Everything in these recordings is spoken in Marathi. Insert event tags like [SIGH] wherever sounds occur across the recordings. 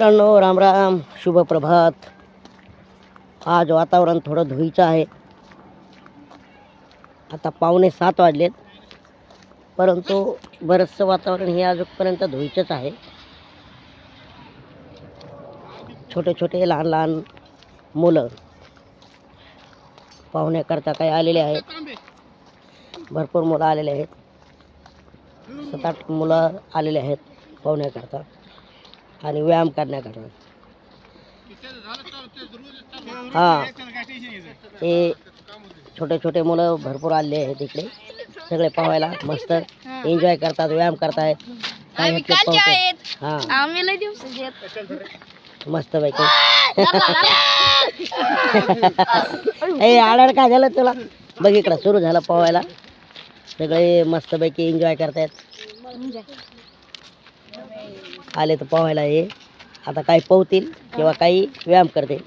मित्रांनो राम राम शुभ प्रभात. आज वातावरण थोडं धुईचं आहे. आता पावणे सात वाजलेत. परंतु बरंचसं वातावरण हे अजूनपर्यंत धुईचंच आहे. छोटे छोटे लहान लहान मुलं पाहुण्याकरता काही आलेले आहेत. भरपूर मुलं आलेले आहेत. सात आठ मुलं आलेले आहेत पाहुण्याकरता. आणि व्यायाम करण्याकरता. हां. हे छोटे छोटे मुलं भरपूर आलेले आहेत इकडे सगळे पाहायला मस्त एन्जॉय करतात व्यायाम करतायत. काय. आहेत. हां. आम्ही लय मस्त पैकी. ए [LAUGHS] आडर काय झालं तुला? बघ इकडं सुरू झालं पोहायला. सगळे मस्तपैकी एन्जॉय करतायत. आले तर पोहायला हे आता काही पोहतील किंवा काही व्यायाम करतील.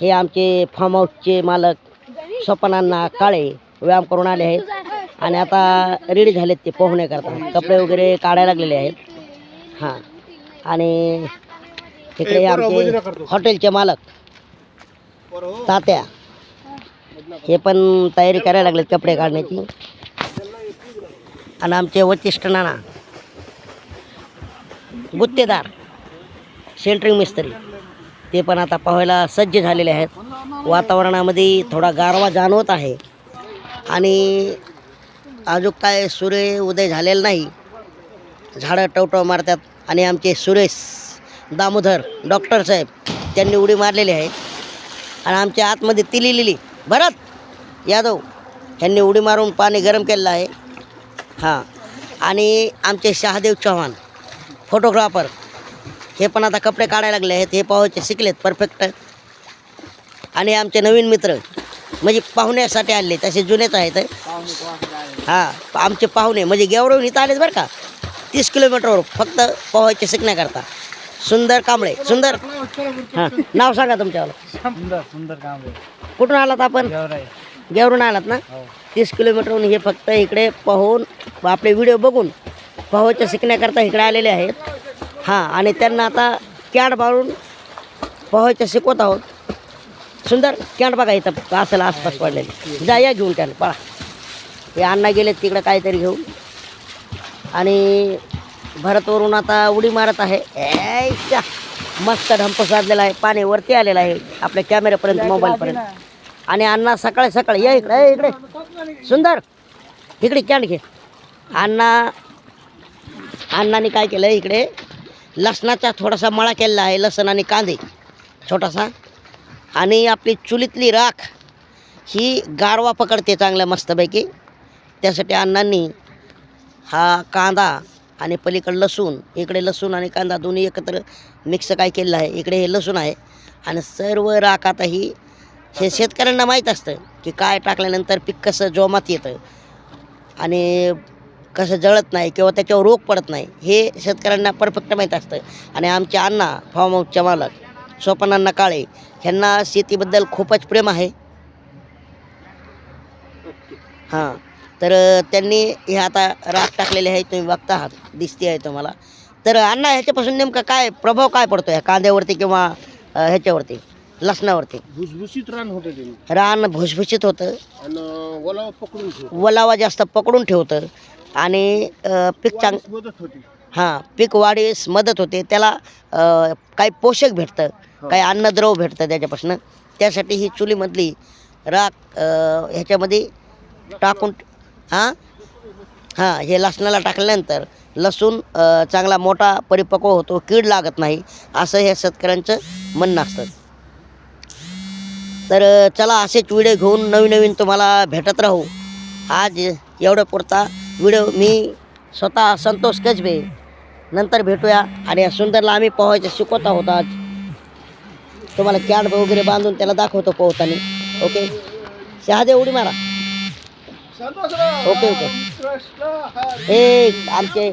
हे आमचे फार्म हाऊसचे मालक स्वपनांना काळे व्यायाम करून आले आहेत. आणि आता रेडी झालेत ते पोहण्याकरता कपडे वगैरे काढायला लागलेले आहेत. हां. आणि तिकडे आमचे हॉटेलचे मालक तात्या. हे पण तयारी करायला लागलेत कपडे काढण्याची. आणि आमचे वचिष्ठ नाना. गुत्तेदार सेंटरिंग मिस्त्री. ते पण आता पाहायला सज्ज झालेले आहेत. वातावरणामध्ये थोडा गारवा जाणवत आहे. आणि अजून काय सूर्य उदय झालेला नाही. झाडं टवटव मारतात. आणि आमचे सुरेश दामोदर डॉक्टर साहेब त्यांनी उडी मारलेली आहे. आणि आमच्या आतमध्ये तिली लिली भरत यादव यांनी उडी मारून पाणी गरम केलेलं आहे. हां. आणि आमचे शहादेव चव्हाण फोटोग्राफर. हे पण आता कपडे काढायला लागले आहेत हे पाहायचे शिकलेत परफेक्ट आणि आमचे नवीन मित्र म्हणजे पाहुण्यासाठी आले तसे जुनेच आहेत. हां आमचे पाहुणे म्हणजे गेवरावून इथं आलेत बरं का. तीस किलोमीटरवर फक्त पोहायचे शिकण्याकरता. सुंदर कांबळे सुंदर. हां नाव सांगा तुमच्यावाला. सुंदर आहे कुठून आलात आपण? गेवरून आलात ना? हो. तीस किलोमीटरहून हे फक्त इकडे पाहून आपले व्हिडिओ बघून पोहायचं शिकण्याकरता इकडे आलेले आहेत. हां आणि त्यांना आता कॅड मारून पोहायचं शिकवत आहोत. सुंदर कॅड बघा इथं असेल आसपास पडलेले. जा या घेऊन त्याला पळा. हे अण्णा गेलेत तिकडं काहीतरी घेऊन. आणि भरतवरून आता उडी मारत आहे. ऐशा मस्त ढंप साधलेला आहे. पाणी वरती आलेलं आहे. आपल्या कॅमेऱ्यापर्यंत मोबाईलपर्यंत आणि अण्णा सकाळी सकाळी या इकडे इकडे. सुंदर इकडे कॅन्ड घे. अण्णा अण्णाने काय केलं इकडे? लसणाचा थोडासा मळा केलेला आहे लसण आणि कांदे छोटासा. आणि आपली चुलीतली राख ही गारवा पकडते चांगल्या मस्तपैकी. त्यासाठी अण्णांनी हा कांदा आणि पलीकडं लसूण इकडे लसूण आणि कांदा दोन्ही एकत्र मिक्स काय केलेलं आहे इकडे हे लसूण आहे. आणि सर्व राख आता ही हे शेतकऱ्यांना माहीत असतं की काय टाकल्यानंतर पीक कसं जोमात येतं. आणि कसं जळत नाही किंवा त्याच्यावर रोग पडत नाही हे शेतकऱ्यांना परफेक्ट माहीत असतं. आणि आमचे अण्णा फार्म हाऊसचे मालक स्वपनांना काळे ह्यांना शेतीबद्दल खूपच प्रेम आहे. हां तर त्यांनी हे आता राग टाकलेले आहे तुम्ही बघता आहात दिसते आहे तुम्हाला. तर अण्णा ह्याच्यापासून नेमका काय प्रभाव काय पडतो ह्या कांद्यावरती किंवा ह्याच्यावरती? लसणावरती. भुसभुशीत रान होते ते. रान भुसभुशीत होतं. आणि ओलावा पकडून ठेव वलावा जास्त पकडून ठेवतं. आणि अ, पीक चांग मदत होती. हां पीक वाढीस मदत होते. त्याला अ, काही पोषक भेटतं. काही अन्नद्रव भेटतं त्याच्यापासून. त्यासाठी ही चुलीमधली राख अ, ह्याच्यामध्ये टाकून हां? हां हे लसणाला टाकल्यानंतर लसूण अ, चांगला मोठा परिपक्व होतो. कीड लागत नाही. असं हे शेतकऱ्यांचं म्हणणं असतं. तर चला असेच व्हिडिओ घेऊन नवीन नवीन तुम्हाला भेटत राहू. आज एवढं पुरता व्हिडिओ मी स्वतः संतोष कसबे. नंतर भेटूया आणि या सुंदरला आम्ही पोहायचं शिकवत आहोत आज. तुम्हाला कॅड वगैरे बांधून त्याला दाखवतो पोहताना. ओके? शहादे उडी मारा. Okay okay. ए आमचे